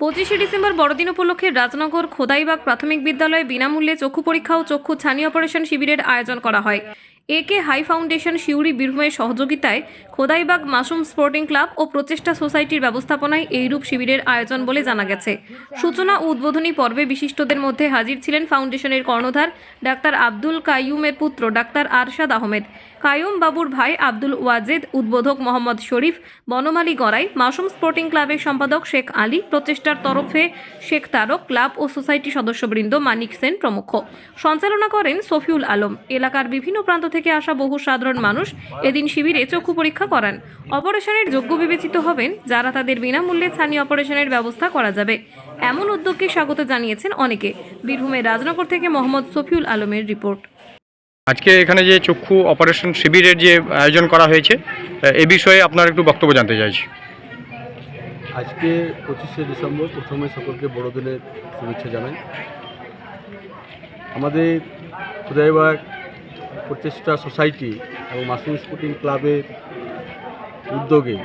পঁচিশে ডিসেম্বর বড়দিন উপলক্ষে রাজনগর খোদাইবাগ প্রাথমিক বিদ্যালয়ে বিনামূল্যে চক্ষু পরীক্ষা ও চক্ষু ছানি অপারেশন শিবিরের আয়োজন করা হয়। একে হাই ফাউন্ডেশন শিউরি বীরভূমের সহযোগিতায় খোদাইবাগ মাসুম স্পোর্টিং ক্লাব ও প্রচেষ্টা সোসাইটির ব্যবস্থাপনায় এইরূপ শিবিরের আয়োজন বলে জানা গেছে। সূচনা উদ্বোধনী পর্বে বিশিষ্টদের মধ্যে হাজির ছিলেন ফাউন্ডেশনের কর্ণধার ডাক্তার আব্দুল কাইয়ুমের পুত্র ডাক্তার আরশাদ আহমেদ। কায়ুম বাবুর ভাই আব্দুল ওয়াজেদ, উদ্বোধক মোহাম্মদ শরীফ, বনমালী গড়াই মাসুম স্পোর্টিং ক্লাবের সম্পাদক শেখ আলী, প্রচেষ্টার তরফে শেখ তারক, ক্লাব ও সোসাইটি সদস্যবৃন্দ মানিক সেন প্রমুখ। সঞ্চালনা করেন সফিউল আলম। এলাকার বিভিন্ন প্রান্ত থেকে আসা বহু সাধারণ মানুষ এদিন শিবিরে চক্ষু পরীক্ষা করান। অপারেশনের যোগ্য বিবেচিত হবেন যারা তাদের বিনামূল্যে ছানি অপারেশনের ব্যবস্থা করা যাবে। এমন উদ্যোগকে স্বাগত জানিয়েছেন অনেকে। বীরভূমের রাজনগর থেকে মোহাম্মদ সফিউল আলমের রিপোর্ট। আজকে এখানে যে চক্ষু অপারেশন শিবিরের যে আয়োজন করা হয়েছে এ বিষয়ে আপনার একটু বক্তব্য জানতে চাইছি। আজকে পঁচিশে ডিসেম্বর প্রথমে সকলকে বড়দিনের শুভেচ্ছা জানাই। আমাদের খুদাইবাগ প্রচেষ্টা সোসাইটি এবং মাসুম স্পোর্টিং ক্লাবের উদ্যোগে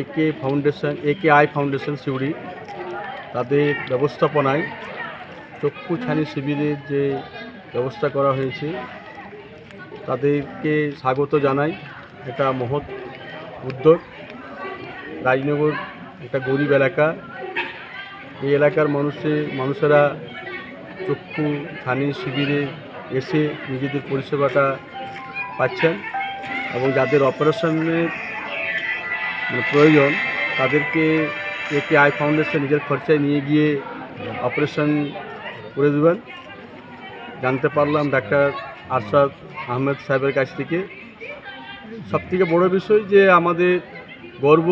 একে ফাউন্ডেশন, একে আই ফাউন্ডেশন শিউরি তাদের ব্যবস্থাপনায় চক্ষু ছানি শিবিরের যে ব্যবস্থা করা হয়েছে, তাদেরকে স্বাগত জানাই। এটা মহৎ উদ্যোগ। রাজনগর একটা গরিব এলাকা। এই এলাকার মানুষে, মানুষেরা চক্ষু ছানি শিবিরে এসে নিজেদের পরিষেবাটা পাচ্ছেন এবং যাদের অপারেশনের মানে প্রয়োজন তাদেরকে একে আই ফাউন্ডেশন নিজের খরচায় নিয়ে গিয়ে অপারেশন করে দেবেন। জানতে পারলাম ডাক্তার আরশাদ আহমেদ সাহেবের কাছ থেকে। সবথেকে বড় বিষয় যে আমাদের গর্ব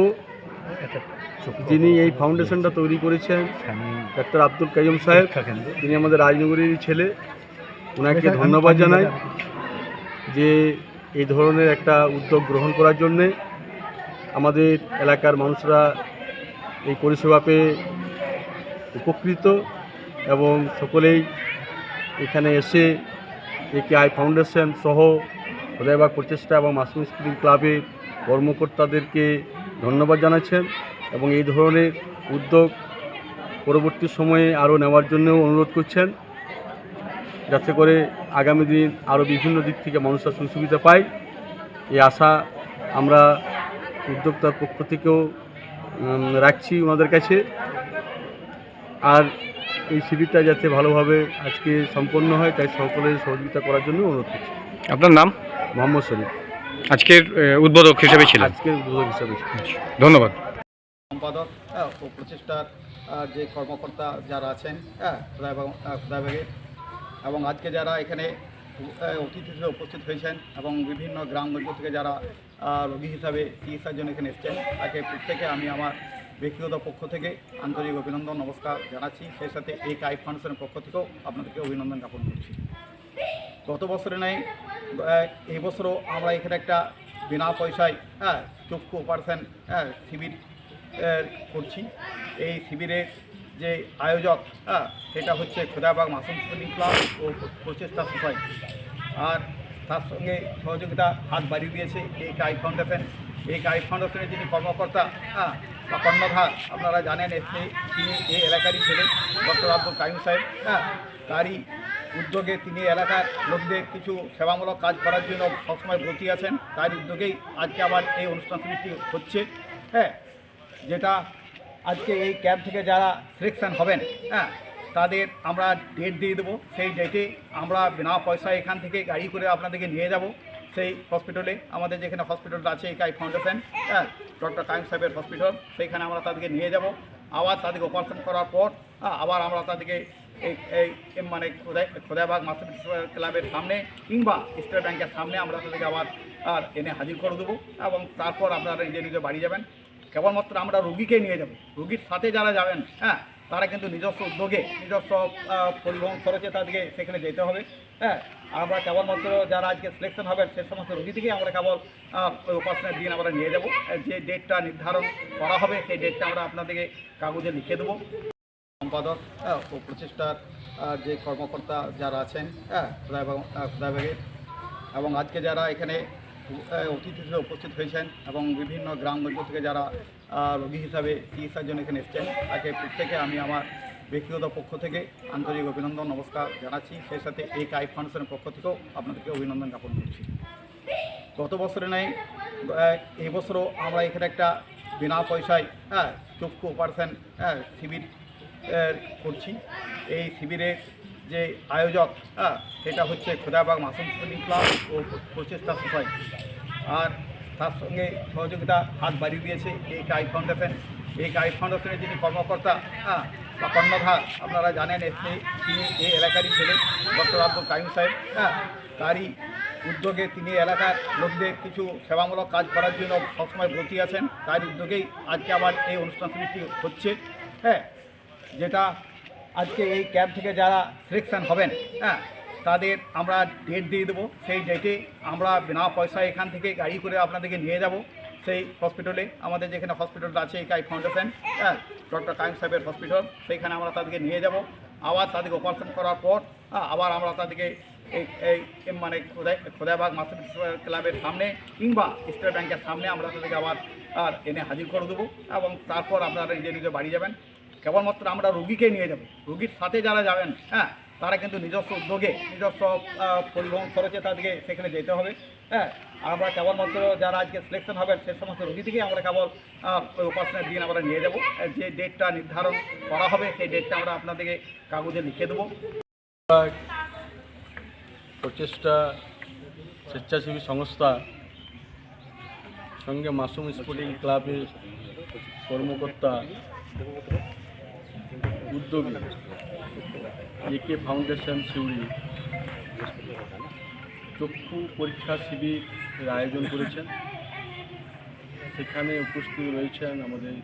যিনি এই ফাউন্ডেশনটা তৈরি করেছেন ডাক্তার আব্দুল কাইম সাহেব। তিনি আমাদের রাজনগরীর ছেলে। ওনাকে ধন্যবাদ জানাই যে এই ধরনের একটা উদ্যোগ গ্রহণ করার জন্যে আমাদের এলাকার মানুষরা এই পরিষেবা পেয়ে উপকৃত এবং সকলেই এখানে এসে একে আই ফাউন্ডেশন সহ হৃদয়বাগ প্রচেষ্টা এবং মাসুম স্কুলিং ক্লাবের কর্মকর্তাদেরকে ধন্যবাদ জানাচ্ছেন এবং এই ধরনের উদ্যোগ পরবর্তী সময়ে আরও নেওয়ার জন্যও অনুরোধ করছেন। যাতে করে আগামী দিন আরও বিভিন্ন দিক থেকে মানুষরা সুযোগ সুবিধা পায়। এই আশা আমরা উদ্যোক্তার পক্ষ থেকেও রাখছি ওনাদের কাছে। আর এই শিবিরটা যাতে ভালোভাবে আজকে সম্পন্ন হয় তাই সকলের সহযোগিতা করার জন্য অনুরোধ করছি। আপনার নাম? মোহাম্মদ শরীফ। আজকের উদ্বোধক হিসেবে ছিল আজকের উদ্বোধক হিসাবে ধন্যবাদ। সম্পাদক হ্যাঁ, ও প্রচেষ্টার যে কর্মকর্তা যারা আছেন হ্যাঁ খুদাইবাগের এবং আজকে যারা এখানে অতিথি হিসেবে উপস্থিত হয়েছেন এবং বিভিন্ন গ্রামগঞ্জ থেকে যারা রোগী হিসাবে চিকিৎসার জন্য এখানে এসেছেন, তাকে প্রত্যেকে আমি আমার ব্যক্তিগত পক্ষ থেকে আন্তরিক অভিনন্দন, নমস্কার জানাচ্ছি। সেই সাথে এই কাই ফাউন্ডেশনের পক্ষ থেকেও আপনাদেরকে অভিনন্দন জ্ঞাপন করছি। গত বছরে নাই এই বছরও আমরা এখানে একটা বিনা পয়সায় হ্যাঁ চক্ষু অপারেশন হ্যাঁ শিবির করছি। এই শিবিরের যে আয়োজক হ্যাঁ সেটা হচ্ছে খোদাবাগ মাসুম স্পোর্টিং ক্লাব ও প্রচেষ্টা সোসাইটি। আর তার সঙ্গে সহযোগিতা হাত বাড়িয়ে দিয়েছে এই কাই ফাউন্ডেশন। এই কাই ফাউন্ডেশনের যিনি কর্মকর্তা হ্যাঁ বা কর্ণধার, আপনারা জানেন এসে তিনি এই এলাকারই ছেলে, ডক্টর আব্দুল কাইম সাহেব হ্যাঁ তারই উদ্যোগে তিনি এলাকার লোকদের কিছু সেবামূলক কাজ করার জন্য সবসময় ব্রতী আছেন। তার উদ্যোগেই আজকে আবার এই অনুষ্ঠান সমিতি হচ্ছে হ্যাঁ যেটা আজকে এই ক্যাম্প থেকে যারা সিলেকশান হবেন হ্যাঁ তাদের আমরা ডেট দিয়ে দেবো। সেই ডেটে আমরা বিনা পয়সায় এখান থেকে গাড়ি করে আপনাদেরকে নিয়ে যাব। সেই হসপিটালে আমাদের যেখানে হসপিটালটা আছে এই কাই ফাউন্ডেশন হ্যাঁ ডক্টর কাইম সাহেবের হসপিটাল সেইখানে আমরা তাদেরকে নিয়ে যাব। আবার তাদেরকে অপারেশন করার পর হ্যাঁ, আবার আমরা তাদেরকে এই মানে খোদাই খোদাইবাগ মাস্টার ক্লাবের সামনে কিংবা স্টেট ব্যাংকের সামনে আমরা তাদেরকে আবার আর এনে হাজির করে দেবো এবং তারপর আপনারা নিজে নিজে বাড়ি যাবেন। কেবলমাত্র আমরা রুগীকে নিয়ে যাব। রুগীর সাথে যারা যাবেন হ্যাঁ তারা কিন্তু নিজস্ব উদ্যোগে নিজস্ব পরিবহন খরচে তাদেরকে সেখানে যেতে হবে হ্যাঁ। আমরা কেবলমাত্র যারা আজকে সিলেকশন হবেন সে সমস্ত রুগী থেকেই আমরা কেবল উপাসনার দিন আমরা নিয়ে যাব। যে ডেটটা নির্ধারণ করা হবে সেই ডেটটা আমরা আপনাদেরকে কাগজে লিখে দেবো। সম্পাদক হ্যাঁ, ও প্রচেষ্টার যে কর্মকর্তা যারা আছেন হ্যাঁ খুদাইবাগের এবং আজকে যারা এখানে অতিথি হিসেবে উপস্থিত হয়েছেন এবং বিভিন্ন গ্রামগঞ্জ থেকে যারা রোগী হিসাবে চিকিৎসার জন্য এখানে এসছেন, তাকে প্রত্যেকে আমি আমার ব্যক্তিগত পক্ষ থেকে আন্তরিক অভিনন্দন, নমস্কার জানাচ্ছি। সেই সাথে এই কাই ফাউন্ডেশনের পক্ষ থেকেও আপনাদেরকে অভিনন্দন জ্ঞাপন করছি। গত বছরে নাই এই বছরও আমরা এখানে একটা বিনা পয়সায় হ্যাঁ চক্ষু অপারেশন হ্যাঁ শিবির করছি। এই শিবিরের যে আয়োজক হ্যাঁ সেটা হচ্ছে খোদাবাগ মাসুম স্পোর্টিং ক্লাব ও প্রচেষ্টা সোসাইটি। আর তার সঙ্গে সহযোগিতা হাত বাড়িয়ে দিয়েছে এই কাই ফাউন্ডেশন। এই কাই ফাউন্ডেশনের যিনি কর্মকর্তা হ্যাঁ বা কর্ণধার আপনারা জানেন, এসে তিনি এই এলাকারই ছেলে, ডক্টর আব্দুল কাইম সাহেব হ্যাঁ তারই উদ্যোগে তিনি এলাকার লোকদের কিছু সেবামূলক কাজ করার জন্য সবসময় ব্রতী আছেন। তার উদ্যোগেই আজকে আবার এই অনুষ্ঠান সমিতি হচ্ছে হ্যাঁ যেটা আজকে এই ক্যাম্প থেকে যারা সিলেকশান হবেন হ্যাঁ তাদের আমরা ডেট দিয়ে দেবো। সেই ডেটে আমরা বিনা পয়সায় এখান থেকে গাড়ি করে আপনাদেরকে নিয়ে যাব। সেই হসপিটালে আমাদের যেখানে হসপিটালটা আছে এই কাই ফাউন্ডেশন হ্যাঁ ডক্টর কাইম সাহেবের হসপিটাল সেইখানে আমরা তাদেরকে নিয়ে যাব। আবার তাদেরকে অপারেশন করার পর হ্যাঁ, আবার আমরা তাদেরকে এই মানে খোদাই খোদাইবাগ ক্লাবের সামনে কিংবা স্টেট ব্যাংকের সামনে আমরা তাদেরকে আবার আর এনে হাজির করে দেবো। এবং তারপর আপনারা নিজে নিজে বাড়ি যাবেন। কেবলমাত্র আমরা রুগীকে নিয়ে যাব। রুগীর সাথে যারা যাবেন হ্যাঁ তারা কিন্তু নিজস্ব উদ্যোগে, নিজস্ব পরিবহন খরচে তাদেরকে সেখানে যেতে হবে হ্যাঁ। আমরা কেবলমাত্র যারা আজকে সিলেকশন হবেন, সে সমস্ত রুগী থেকেই আমরা কেবল উপাসনার দিন আমরা নিয়ে যাব। যে ডেটটা নির্ধারণ করা হবে, সেই ডেটটা আমরা আপনাদেরকে কাগজে লিখে দেবো। প্রচেষ্টা স্বেচ্ছাসেবী সংস্থা সঙ্গে মাসুম স্পোর্টিং ক্লাবের কর্মকর্তা উদ্যোগী। একে ফাউন্ডেশন সিউড়ি। চক্ষু পরীক্ষা শিবির আয়োজন করেছেন। সেখানে উপস্থিত রয়েছেন আমাদের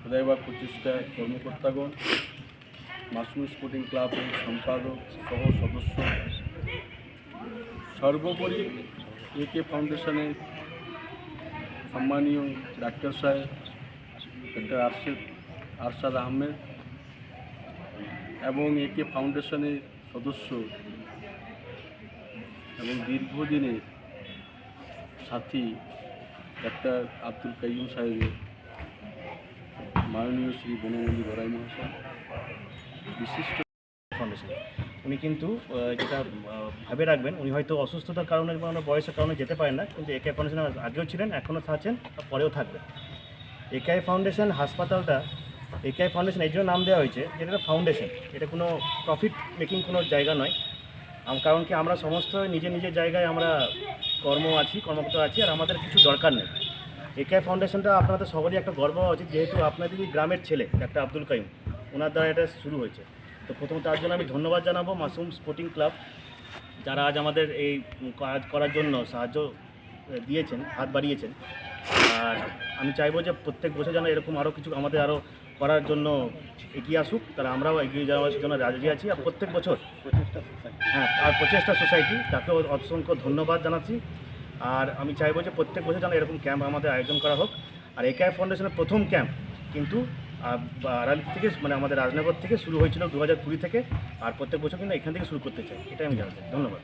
খোদাইবাগ প্রচেষ্টার কর্মকর্তাগণ মাসুম স্পোর্টিং ক্লাবের সম্পাদক সহ সদস্য। সর্বোপরি একে ফাউন্ডেশনের সম্মানীয় ডাক্তার সাহেব ডক্টর আরশেদ আরশাদ আহমেদ এবং একে ফাউন্ডেশনের সদস্য এবং দীর্ঘদিনের সাথী ডাক্তার আব্দুল কাইম সাহেবের মাননীয় শ্রী বনবন্ধু গড়াই মহাশয়, বিশিষ্ট ফাউন্ডেশন। উনি কিন্তু যেটা ভাবে রাখবেন, উনি হয়তো অসুস্থতার কারণে বা বয়সের কারণে যেতে পারেন না, কিন্তু একে ফাউন্ডেশন আগেও ছিলেন, এখনও আর পরেও থাকবেন। একেআই ফাউন্ডেশন হাসপাতালটা একেআই ফাউন্ডেশন এই জন্য নাম দেওয়া হয়েছে যে এটা ফাউন্ডেশন এটা কোনো প্রফিট মেকিং কোনো জায়গা নয়। কারণ কি আমরা সমস্ত নিজের নিজের জায়গায় আমরা কর্ম আছি কর্মকর্তা আছি, আর আমাদের কিছু দরকার নেই। একেআই ফাউন্ডেশনটা আপনাদের সবারই একটা গর্ব হওয়া উচিত, যেহেতু আপনাদেরই গ্রামের ছেলে একটা আব্দুল কাইম। ওনার দ্বারা এটা শুরু হয়েছে। তো প্রথম তার জন্য আমি ধন্যবাদ জানাব মাসুম স্পোর্টিং ক্লাব যারা আজ আমাদের এই কাজ করার জন্য সাহায্য দিয়েছেন, হাত বাড়িয়েছেন। আর আমি চাইব যে প্রত্যেক বছর যেন এরকম আরও কিছু, আমাদের আরও করার জন্য এগিয়ে আসুক তারা আমরাও এগিয়ে যাওয়ার জন্য রাজি আছি। আর প্রত্যেক বছর হ্যাঁ আর প্রচেষ্টা সোসাইটি তাকেও অসংখ্য ধন্যবাদ জানাচ্ছি। আর আমি চাইব যে প্রত্যেক বছর যেন এরকম ক্যাম্প আমাদের আয়োজন করা হোক। আর একাই ফাউন্ডেশনের প্রথম ক্যাম্প কিন্তু আড়ালি থেকে মানে আমাদের রাজনগর থেকে শুরু হয়েছিল দু হাজার কুড়ি থেকে। আর প্রত্যেক বছর কিন্তু এখান থেকে শুরু করতে চাই এটাই আমি জানাতে ধন্যবাদ।